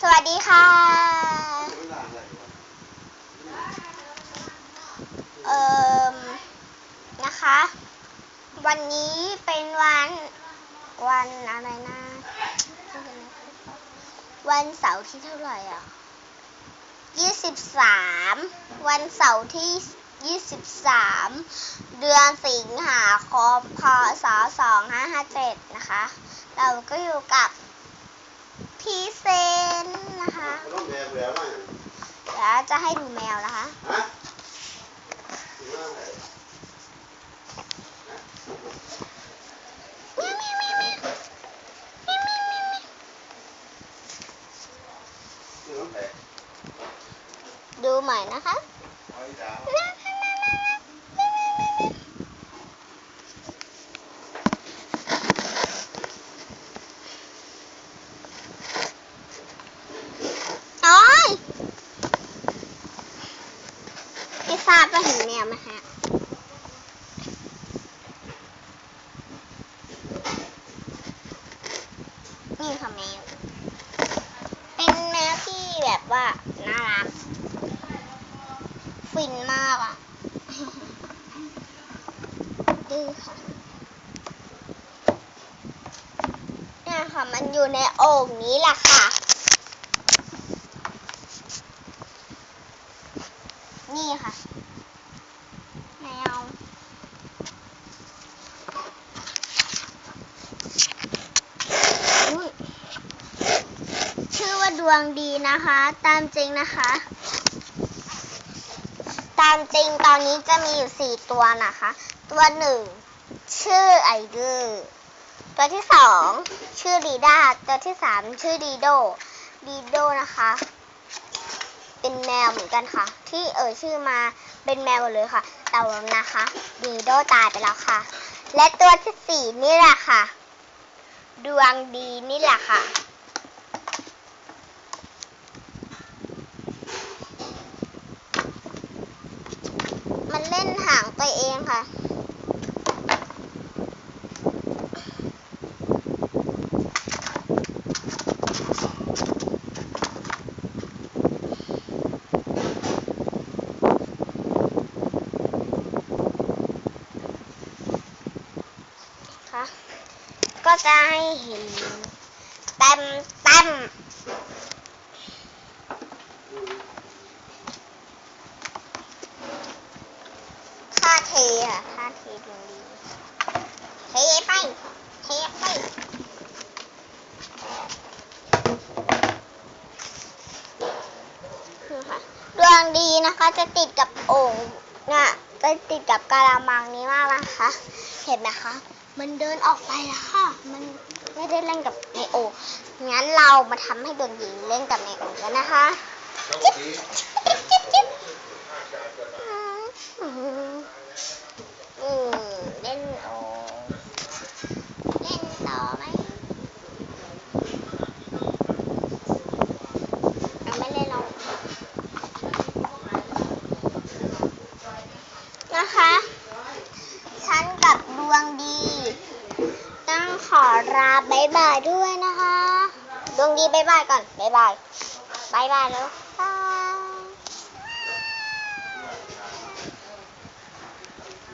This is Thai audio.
สวัสดีค่ะ เอ่อ นะคะ วันนี้เป็นวันวันอะไรนะ วันเสาร์ที่เท่าไหร่อะยี่สิบสามวันเสาร์ที่ยี่สิบสามเดือนสิงหาคมพศสองห้าห้าเจ็ดนะคะ เราก็อยู่กับพี่เซ ต้องแดงแมากเดี๋ยวจะให้ดูแมวนะคะะดูใหม่นะคะ ไม่ทราบว่าเห็นแมวไหมฮะนี่ค่ะแมว เป็นแมวที่แบบว่าน่ารักฟินมากอะ ดื้อค่ะเนี่ยค่ะ มันอยู่ในโอ่งนี้แหละค่ะ นี่ค่ะแมวชื่อว่าดวงดีนะคะ ตามจริงนะคะ ตามจริงตอนนี้จะมีอยู่สี่ตัวนะคะ ตัวหนึ่งชื่อไอเดอร์ตัวที่สองชื่อดีด้าตัวที่สามชื่อดีโดดีโดนะคะ เป็นแมวเหมือนกันค่ะ ที่เอ่ยชื่อมาเป็นแมวเลยค่ะแต่ว่านะคะดีโดตายไปแล้วค่ะ และตัวที่สี่นี่แหละค่ะ ดวงดีนี่แหละค่ะมันเล่นหางตัวเองค่ะ ก็จะให้เห็นเต็มเต็มท่าเทค่ะท่าเทดวงดีเทไปเทไปคือค่ะดวงดีนะคะจะติดกับโอ่งน่ะจะติดกับกะละมังนี้มากนะคะ เห็นไหมคะ มันเดินออกไปแล้วค่ะ มันไม่ได้เล่นกับเนโอ งั้นเรามาทำให้ดวงยิงเล่นกับเนโอกันนะคะจิ๊บจิ๊บจิ๊บจิ๊บอืมอืมเล่นโอ่งเล่นต่อไหมเอาไม่เล่นหรอกนะคะ ฉันกับดวงดี ต้ องขอลาบายบายด้วยนะคะ ดวงดีบายบายก่อนบายบายบายบายแล้วบาย